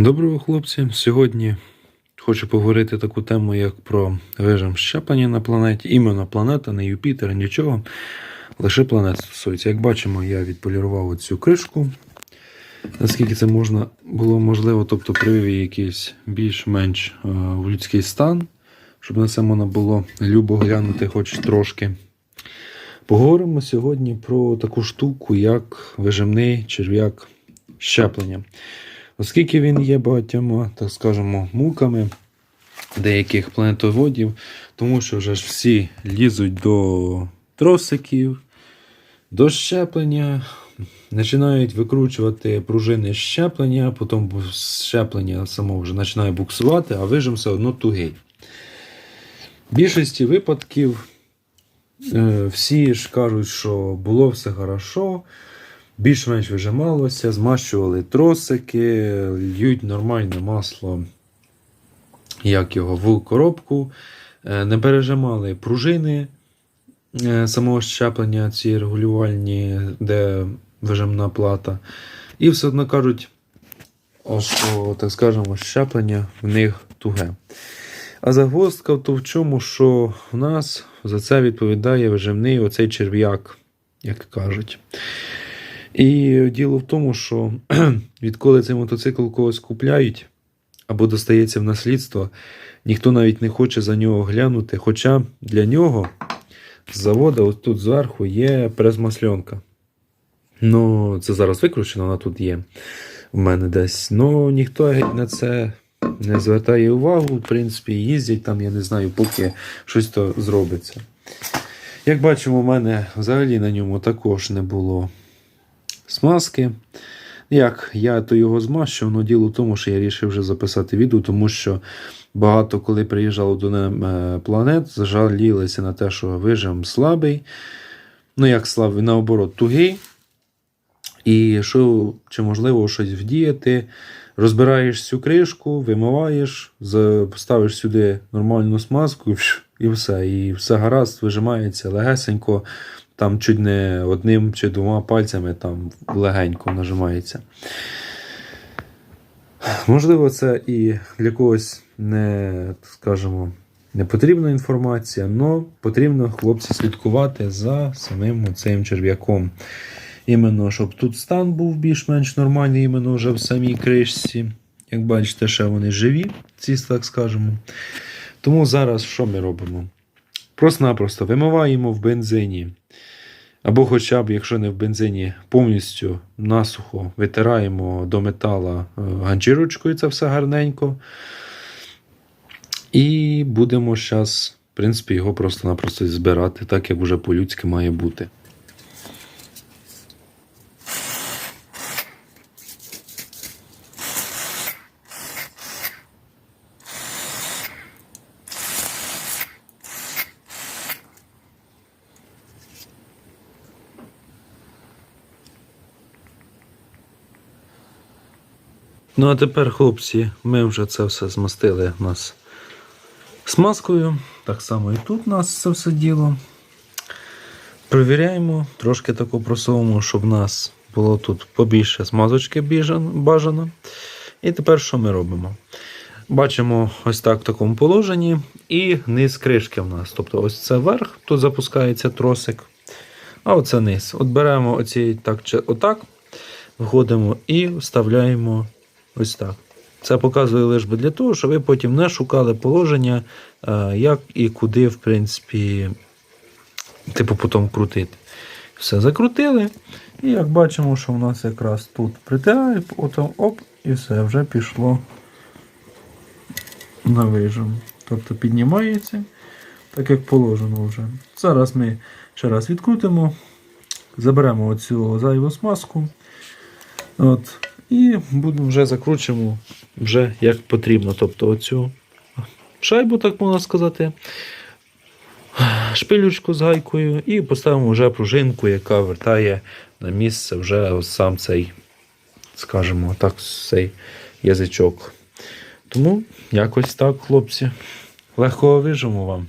Доброго хлопці. Сьогодні хочу поговорити таку тему, як про режим щеплення на планеті. Іменно планета, не Юпітер, нічого. Лише планет стосується. Як бачимо, я відполірував цю кришку. Наскільки це можна було можливо, тобто привів якийсь більш-менш е, в людський стан, щоб на це можна було любо глянути хоч трошки. Поговоримо сьогодні про таку штуку, як вижимний черв'як щеплення. Оскільки він є багатьма, так скажемо, муками деяких планетоводів, тому що вже ж всі лізуть до тросиків, до щеплення, починають викручувати пружини щеплення, потім щеплення само вже починає буксувати, а вижим все одно тугий. В більшості випадків е, всі ж кажуть, що було все хорошо, більш-менш вижималося, змащували тросики, льють нормальне масло, як його, в коробку, е, не пережимали пружини е, самого щеплення, ці регулювальні, де вижимна плата. І все одно кажуть, що, так скажемо, щеплення в них туге. А загвоздка то в чому, що в нас за це відповідає вижимний оцей черв'як, як кажуть. І діло в тому, що відколи цей мотоцикл когось купляють або достається в наслідство, ніхто навіть не хоче за нього глянути. Хоча для нього з заводу, ось тут зверху, є прес-масльонка. Ну, це зараз викручено, вона тут є в мене десь. Ну, ніхто на це не звертає увагу. В принципі, їздять там, я не знаю, поки щось то зробиться. Як бачимо, у мене взагалі на ньому також не було смазки. Як я то його змащував, але діло в тому, що я вирішив вже записати відео, тому що багато коли приїжджало до мене планет, зажалілися на те, що вижим слабий. Ну, як слабий, наоборот, тугий. І що, чи можливо щось вдіяти, розбираєш цю кришку, вимиваєш, за- ставиш сюди нормальну смазку і все. І все гаразд, вижимається легесенько, там чуть не одним чи двома пальцями там легенько нажимається. Можливо, це і для когось не, скажімо, не потрібна інформація, але потрібно хлопці слідкувати за самим цим черв'яком. Іменно, щоб тут стан був більш-менш нормальний, іменно вже в самій кришці. Як бачите, ще вони живі, ці, так скажемо. Тому зараз що ми робимо? Просто-напросто вимиваємо в бензині. Або хоча б, якщо не в бензині, повністю насухо витираємо до метала е, ганчірочкою це все гарненько. І будемо зараз, в принципі, його просто-напросто збирати, так як вже по-людськи має бути. Ну, а тепер, хлопці, ми вже це все змастили у нас смазкою. Так само і тут у нас це все діло. Провіряємо, трошки таку просовуємо, щоб в нас було тут побільше смазочки бажано. І тепер що ми робимо? Бачимо ось так в такому положенні, і низ кришки в нас. Тобто ось це верх, тут запускається тросик. А оце низ. От беремо оці так чи отак, входимо і вставляємо ось так. Це показує лише для того, щоб ви потім не шукали положення, е, як і куди, в принципі, типу, потім крутити. Все закрутили. І як бачимо, що у нас якраз тут притирає, потім оп, і все, вже пішло на вижим. Тобто піднімається, так як положено вже. Зараз ми ще раз відкрутимо, заберемо оцю зайву смазку. От, і будемо вже закручуємо вже як потрібно. Тобто оцю шайбу, так можна сказати, шпилючку з гайкою, і поставимо вже пружинку, яка вертає на місце вже сам цей, скажімо так, цей язичок. Тому якось так, хлопці. Легкого вижиму вам.